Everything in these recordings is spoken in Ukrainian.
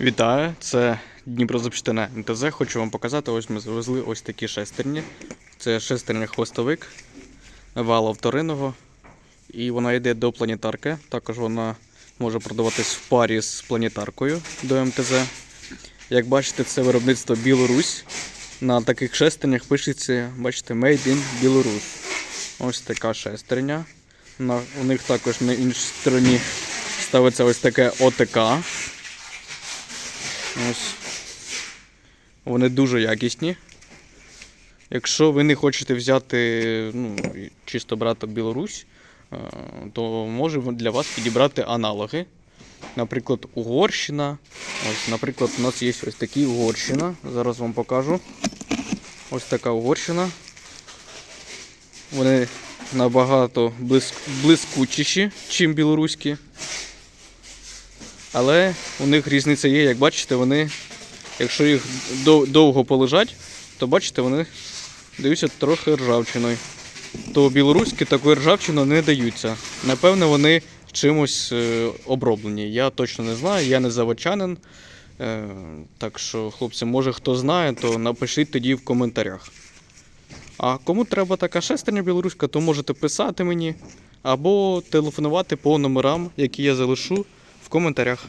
Вітаю, це Дніпрозапчастина МТЗ. Хочу вам показати, ось ми завезли ось такі шестерні. Це шестерня хвостовик вала вторинного. І вона йде до планетарки. Також вона може продаватись в парі з планетаркою до МТЗ. Як бачите, це виробництво Білорусь. На таких шестернях пишеться, бачите, Made in Білорусь. Ось така шестерня. На, у них також на іншій стороні ставиться ось таке ОТК. Ось. Вони дуже якісні. Якщо ви не хочете взяти, ну, чисто брати Білорусь, е, то можемо для вас підібрати аналоги. Наприклад, Угорщина. Ось, наприклад, у нас є ось такі Угорщина. Зараз вам покажу. Ось така Угорщина. Вони набагато блиск... блискучіші, ніж білоруські. Але у них різниця є, як бачите, вони, якщо їх довго полежать, то бачите, вони даються трохи ржавчиною. То білоруські такої ржавчини не даються. Напевно, вони чимось е, оброблені. Я точно не знаю, я не заводчанин. Е, так що, хлопці, може хто знає, то напишіть тоді в коментарях. А кому треба така шестерня білоруська, то можете писати мені або телефонувати по номерам, які я залишу коментарях.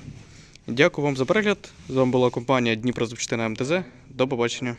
Дякую вам за перегляд. З вами була компанія Дніпрозапчастина МТЗ. До побачення.